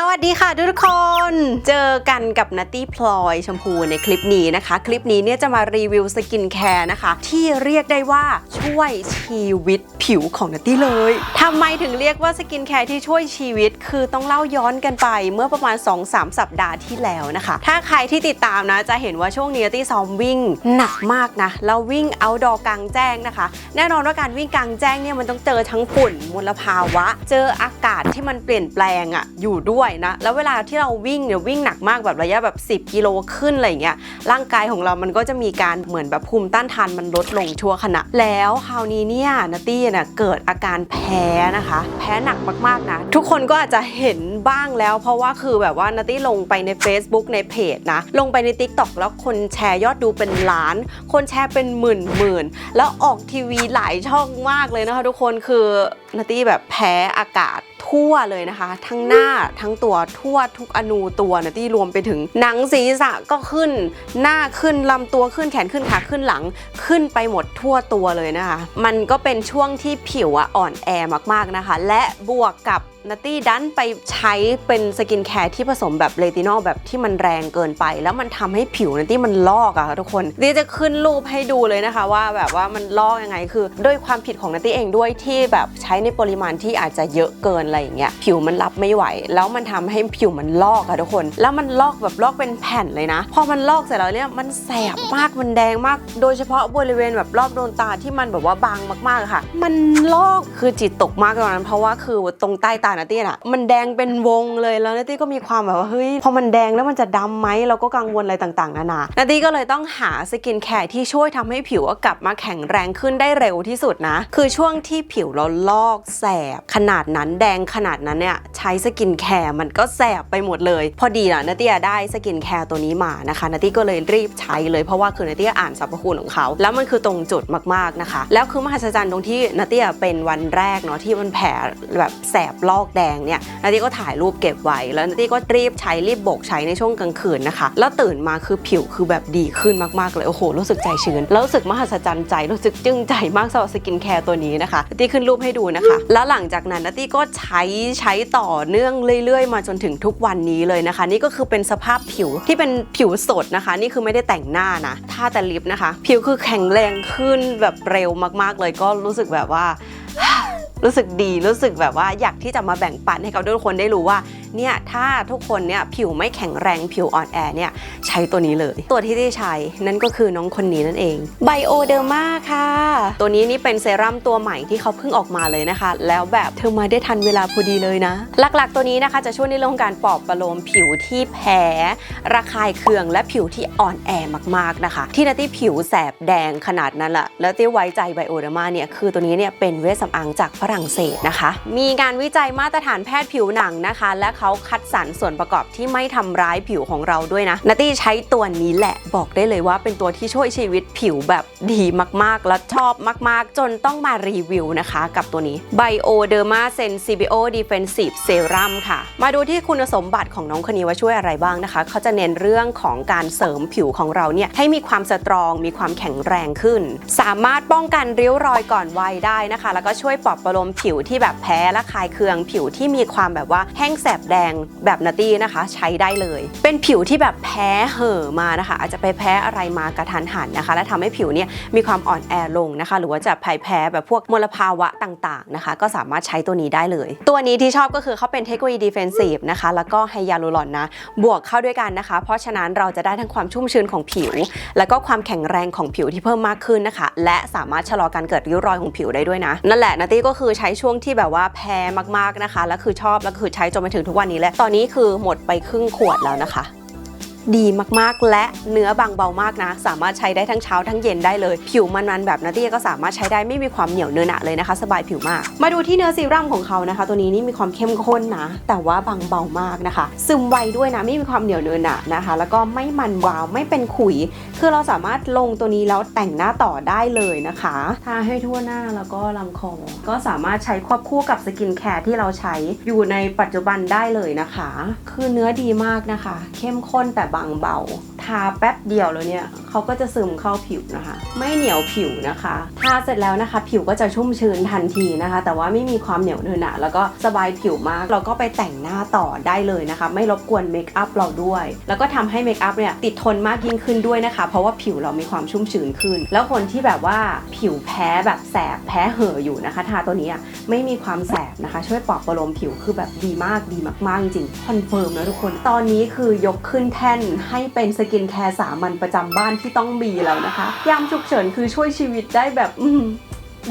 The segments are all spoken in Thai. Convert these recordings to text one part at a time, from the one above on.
สวัสดีค่ะทุกคน เจอกันกับนัตตี้พลอยชมพูในคลิปนี้นะคะ คลิปนี้เนี่ยจะมารีวิวสกินแคร์นะคะ ที่เรียกได้ว่าช่วยชีวิตผิวของนัตตี้เลยทำไมถึงเรียกว่าสกินแคร์ที่ช่วยชีวิต คือต้องเล่าย้อนกันไปเมื่อประมาณ 2-3 สัปดาห์ที่แล้วนะคะ ถ้าใครที่ติดตามนะจะเห็นว่าช่วงนี้นัตตี้ซ้อมวิ่งหนักมากนะแล้ววิ่งเอาดอกลางแจ้งนะคะ แน่นอนว่าการวิ่งกลางแจ้งเนี่ยมันต้องเจอทั้งฝุ่นมลภาวะ เจออากาศที่มันเปลี่ยนแปลงอะอยู่ด้วยนะ แล้วเวลาที่เราวิ่งเนี่ยวิ่งหนักมากแบบระยะแบบ 10 กิโลขึ้นอะไรเงี้ย ร่างกายของเรามันก็จะมีการเหมือนแบบภูมิต้านทานมันลดลงชั่วขณะ แล้วคราวนี้เนี่ยนัตตี้เนี่ยเกิดอาการแพ้นะคะ แพ้หนักมากๆนะ ทุกคนก็อาจจะเห็นบ้างแล้ว เพราะว่าคือแบบว่านัตตี้ลงไปใน Facebook ในเพจนะ ลงไปใน Tik t o อกแล้วคนแชร์ยอดดูเป็นล้าน คนแชร์เป็นหมื่นหมื่นแล้วออกทีวีหลายช่องมากเลยนะคะทุกคนคือนัตตี้แบบแพ้อากาศ ทั่วเลยนะคะ ทั้งหน้าทั้งตัวทั่วทุกอนูตัวนะที่รวมไปถึงหนังศีรษะก็ขึ้น หน้าขึ้นลำตัวขึ้นแขนขึ้นขาขึ้นหลังขึ้นไปหมดทั่วตัวเลยนะคะ มันก็เป็นช่วงที่ผิวอะอ่อนแอมากๆนะคะ และบวกกับนัตตี้ดันไปใช้เป็นสกินแคร์ที่ผสมแบบเลตินอลแบบที่มันแรงเกินไป แล้วมันทำให้ผิวนัตตี้มันลอกอะค่ะทุกคนเดียวจะขึ้นรูปให้ดูเลยนะคะว่าแบบว่ามันลอกยังไงคือ ด้วยความผิดของนัตตี้เองด้วยที่แบบใช้ในปริมาณที่อาจจะเยอะเกินอะไรอย่างเงี้ยผิวมันรับไม่ไหว แล้วมันทำให้ผิวมันลอกอะทุกคน แล้วมันลอกแบบลอกเป็นแผ่นเลยนะ พอมันลอกเสร็จแล้วเนี่ยมันแสบมากมันแดงมาก โดยเฉพาะบริเวณแบบรอบดวงตาที่มันแบบว่าบางมากๆค่ะ มันลอกคือจิตตกมากตอนนั้นเพราะว่าคือตรงใต้ตานาตี้อะมันแดงเป็นวงเลยแล้วนาตี้ก็มีความแบบว่าเฮ้ยพอมันแดงแล้วมันจะดำไหมเราก็กังวลอะไรต่างๆนานานาตี้ก็เลยต้องหาสกินแคร์ที่ช่วยทำให้ผิวกลับมาแข็งแรงขึ้นได้เร็วที่สุดนะ คือช่วงที่ผิวเราลอกแสบ ขนาดนั้นแดงขนาดนั้นเนี่ยใช้สกินแคร์มันก็แสบไปหมดเลย พอดีนะนาตี้ได้สกินแคร์ตัวนี้มานะคะนาตี้ก็เลยรีบใช้เลยเพราะว่าคือนาตี้อ่านสรรพคุณของเขา แล้วมันคือตรงจุดมากๆนะคะ แล้วคือมหัศจรรย์ตรงที่นาตี้เป็นวันแรกเนาะที่มันแผลแบบแสบลอกแดงเนี่ยนาตี้ก็ถ่ายรูปเก็บไว้ แล้วนาตี้ก็รีบใช้รีบโบกใช้ในช่วงกลางคืนนะคะ แล้วตื่นมาคือผิวคือแบบดีขึ้นมากๆเลยโอ้โหรู้สึกใจชื้นแล้วรู้สึกมหัศจรรย์ใจรู้สึกจึ้งใจมากสำหรับสกินแคร์ตัวนี้นะคะนาตี้ขึ้นรูปให้ดูนะคะ แล้วหลังจากนั้นนาตี้ก็ใช้ใช้ต่อเนื่องเรื่อย ๆ มาจนถึงทุกวันนี้เลยนะคะ นี่ก็คือเป็นสภาพผิวที่เป็นผิวสดนะคะ นี่คือไม่ได้แต่งหน้านะทาแต่ลิปนะคะ ผิวคือแข็งแรงขึ้นแบบเร็วมากๆเลยก็รู้สึกแบบว่า รู้สึกดีรู้สึกแบบว่าอยากที่จะมาแบ่งปันให้กับทุกคนได้รู้ว่าเนี่ยถ้าทุกคนเนี่ยผิวไม่แข็งแรงผิวอ่อนแอเนี่ยใช้ตัวนี้เลย ตัวที่ได้ใช้นั่นก็คือน้องคนนี้นั่นเองไบโอเดอร์มาค่ะ ตัวนี้นี่เป็นเซรั่มตัวใหม่ที่เขาเพิ่งออกมาเลยนะคะ แล้วแบบเธอมาได้ทันเวลาพอดีเลยนะ หลักๆ ตัวนี้นะคะจะช่วยในเรื่องของการปลอบประโลมผิวที่แพ้ระคายเคืองและผิวที่อ่อนแอมากๆนะคะ ที่นัตตี้ผิวแสบแดงขนาดนั้นแหละแล้วที่ไว้ใจไบโอเดอร์มาเนี่ยคือตัวนี้เนี่ยเป็นเวชสำอางจากฝรั่งเศสนะคะ มีงานวิจัยมาตรฐานแพทย์ผิวหนังนะคะ และเขาคัดสรรส่วนประกอบที่ไม่ทำร้ายผิวของเราด้วยนะนัตตี้ใช้ตัวนี้แหละบอกได้เลยว่าเป็นตัวที่ช่วยชีวิตผิวแบบดีมากๆ และชอบมากๆ จนต้องมารีวิวนะคะกับตัวนี้ Bioderma Sensibio Defensive Serum ค่ะ มาดูที่คุณสมบัติของน้องคนนี้ว่าช่วยอะไรบ้างนะคะ เขาจะเน้นเรื่องของการเสริมผิวของเราเนี่ยให้มีความสตรอง มีความแข็งแรงขึ้น สามารถป้องกันริ้วรอยก่อนวัยได้นะคะ แล้วก็ช่วยปลอบประโลมผิวที่แบบแพ้และคลายเคืองผิวที่มีความแบบว่าแห้งแสบแดงแบบนาตี้นะคะ ใช้ได้เลย เป็นผิวที่แบบแพ้เห่อมานะคะ อาจจะไปแพ้อะไรมากระทันหันนะคะ และทำให้ผิวเนี่ยมีความอ่อนแอลงนะคะ หรือว่าจะแพ้แพ้แบบพวกมลภาวะต่างๆนะคะ ก็สามารถใช้ตัวนี้ได้เลย ตัวนี้ที่ชอบก็คือเขาเป็นเทคโนโลยีดีเฟนซีฟนะคะแล้วก็ไฮยาลูรอนนะบวกเข้าด้วยกันนะคะ เพราะฉะนั้นเราจะได้ทั้งความชุ่มชื้นของผิว แล้วก็ความแข็งแรงของผิวที่เพิ่มมากขึ้นนะคะ และสามารถชะลอการเกิดริ้วรอยของผิวได้ด้วยนะนั่นแหละนาตี้ก็คือใช้ช่วงที่แบบว่าแพ้มากๆนะคะแล้วคือชอบแล้วคือใช้จนมาถึงทุกวันนี้แหละ ตอนนี้คือหมดไปครึ่งขวดแล้วนะคะ ดีมากๆ และเนื้อบางเบามากนะ สามารถใช้ได้ทั้งเช้าทั้งเย็นได้เลย ผิวมันๆแบบนาตี้ก็สามารถใช้ได้ไม่มีความเหนียวเนื้อหนะเลยนะคะ สบายผิวมาก มาดูที่เนื้อซีรั่มของเขานะคะ ตัวนี้นี่มีความเข้มข้นนะ แต่ว่าบางเบามากนะคะ ซึมไวด้วยนะไม่มีความเหนียวเนื้อหนะนะคะ แล้วก็ไม่มันวาวไม่เป็นขุย คือเราสามารถลงตัวนี้แล้วแต่งหน้าต่อได้เลยนะคะทาให้ทั่วหน้าแล้วก็ลำคอก็สามารถใช้ควบคู่กับสกินแคร์ที่เราใช้อยู่ในปัจจุบันได้เลยนะคะ คือเนื้อดีมากนะคะ เข้มข้นแต่บางเบา ทาแป๊บเดียวแล้วเนี่ยเขาก็จะซึมเข้าผิวนะคะ ไม่เหนียวผิวนะคะ ทาเสร็จแล้วนะคะ ผิวก็จะชุ่มชื้นทันทีนะคะ แต่ว่าไม่มีความเหนียวเนอะหนะแล้วก็สบายผิวมาก เราก็ไปแต่งหน้าต่อได้เลยนะคะ ไม่รบกวนเมคอัพเราด้วย แล้วก็ทำให้เมคอัพเนี่ยติดทนมากยิ่งขึ้นด้วยนะคะ เพราะว่าผิวเรามีความชุ่มชื้นขึ้น แล้วคนที่แบบว่าผิวแพ้แบบแสบแพ้เห่ออยู่นะคะ ทาตัวนี้ไม่มีความแสบนะคะ ช่วยปลอบประโลมผิวคือแบบดีมากดีมากๆจริงคอนเฟิร์มนะทุกคนตอนนี้คือยกขึ้นแท่นให้เป็นสกินแคร์สามัญประจำบ้านที่ต้องมีแล้วนะคะ ยามฉุกเฉินคือช่วยชีวิตได้แบบอืม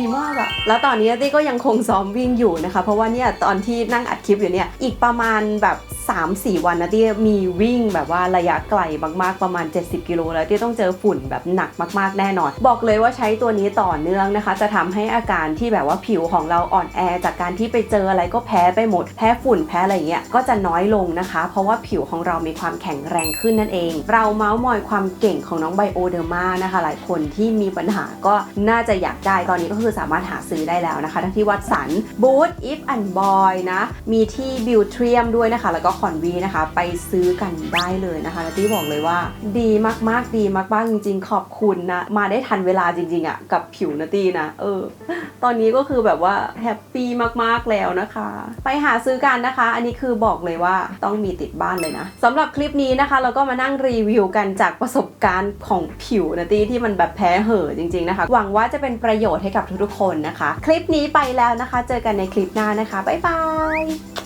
ดีมากอะแล้วตอนนี้ตี้ก็ยังคงซ้อมวิ่งอยู่นะคะ เพราะว่าเนี่ยตอนที่นั่งอัดคลิปอยู่เนี่ยอีกประมาณแบบ3-4 วันนะตี้มีวิ่งแบบว่าระยะไกลมากๆประมาณ 70 กิโลแล้วที่ต้องเจอฝุ่นแบบหนักมากๆแน่นอน บอกเลยว่าใช้ตัวนี้ต่อเนื่องนะคะ จะทำให้อาการที่แบบว่าผิวของเราอ่อนแอ จากการที่ไปเจออะไรก็แพ้ไปหมด แพ้ฝุ่นแพ้อะไรเงี้ยก็จะน้อยลงนะคะ เพราะว่าผิวของเรามีความแข็งแรงขึ้นนั่นเอง เราเมาส์มอยความเก่งของน้องไบโอเดอร์มานะคะ หลายคนที่มีปัญหาก็น่าจะอยากได้ตอนนี้ก็คือสามารถหาซื้อได้แล้วนะคะ ทั้งที่วัดสันบูธอิฟแอนด์บอยนะ มีที่บิวเทียมด้วยนะคะ แล้วก็คอนวีนะคะ ไปซื้อกันได้เลยนะคะและที่บอกเลยว่า ดีมากๆดีมากๆจริง ๆ ขอบคุณนะ มาได้ทันเวลาจริง ๆอะ่ะกับผิวนาตี้นะ เออ ตอนนี้ก็คือแบบว่าแฮปปี้มากๆแล้วนะคะ ไปหาซื้อกันนะคะ อันนี้คือบอกเลยว่าต้องมีติดบ้านเลยนะสำหรับคลิปนี้นะคะ เราก็มานั่งรีวิวกันจากประสบการณ์ของผิวนาตี้ที่มันแบบแพ้เห่อจริง ๆนะคะ หวังว่าจะเป็นประโยชน์ให้กับทุกๆคนนะคะ คลิปนี้ไปแล้วนะคะ เจอกันในคลิปหน้านะคะบ๊ายบาย